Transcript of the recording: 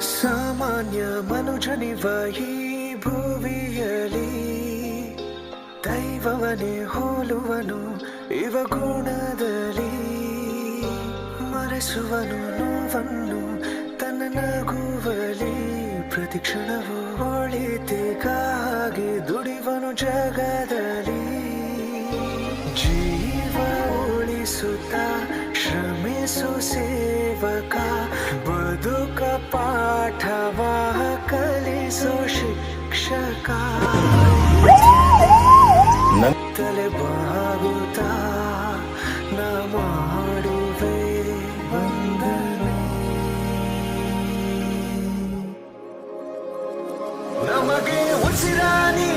ಸಾಮಾನ್ಯ ಮನುಜನಿವ ಈ ಭುವಿಯಲಿ ದೈವವನೇ ಹೋಲುವನು ಇವ ಗುಣದಲ್ಲಿ ಮರೆಸುವನು ನೋವನ್ನು ತನ್ನ ನಗುವಲಿ ಪ್ರತಿ ಕ್ಷಣವು ಒಳಿತಿಗಾಗಿ ದುಡಿವನು ಜಗದಲ್ಲಿ. ಜೀವ ಉಳಿಸುತ್ತ ಶ್ರಮಿಸು ಸೇವಕ, ಬದುಕ ಕಲಿಸೋ ಶಿಕ್ಷಕ ತಲೆ ಬಾಗುತ್ತಾ ನಾ ಮಾಡುವೆ ನಮಗೆ ಉಸಿರ ನೀಡಿ